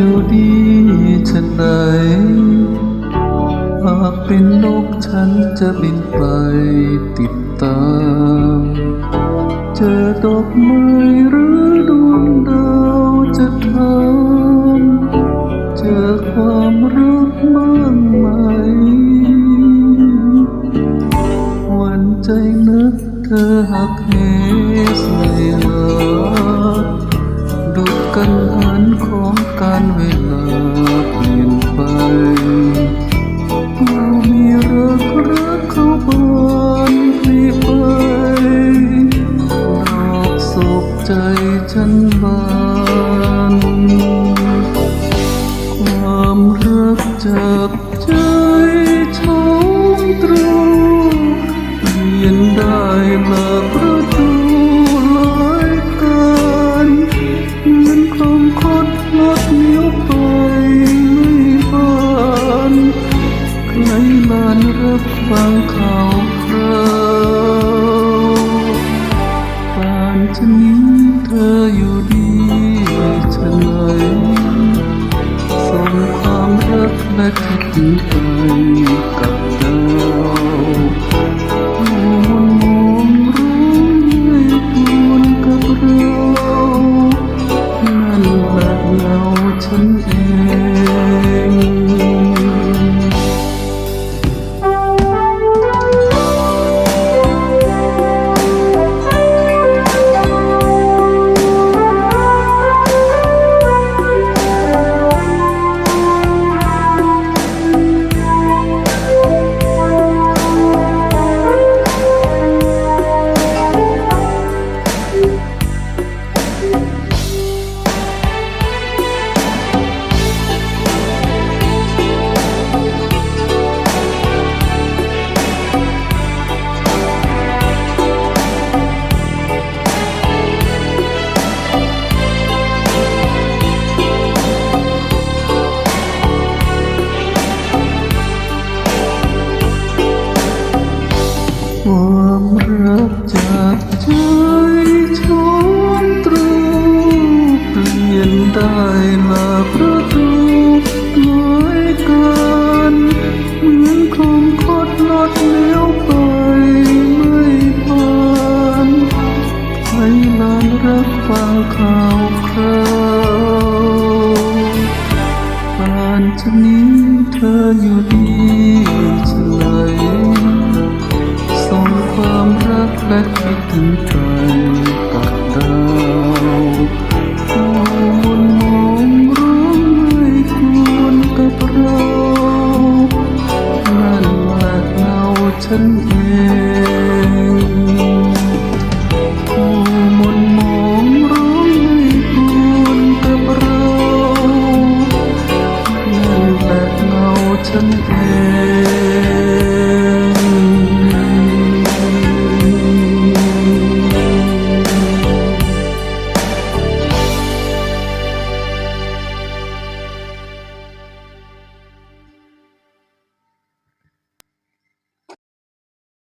อยู่ดีฉันไหนหากเป็นนกฉันจะบินไปติดตาม เจอดอกไม้หรือดวงดาวจะทำเจอความรักมากมายหวันใจนึกเธอหักเหสเนหา กันหันของการเวลาเปลี่ยนไปเรามีรักรักเข้าบานรีไปดอกศกใจฉันบานความรักจากใจชมตรูเปลี่ยนได้หลาก และคิดถึงไปกับ ความรักจากใจชนตรูเปลี่ยนได้หลาประตูหลายการเหมือนคงคดลดเลี้ยวไปไม่ผ่านให้ลานรักฟังข่าวคราวป่านชะนี้เธออยู่ดี และคิดถึงใครกับเราผู้มนมองร้องไม่ควรกับเรานั่นแหละเราฉันเองผู้มนมองร้องไม่ควรกับเรานั่นแหละเราฉันเอง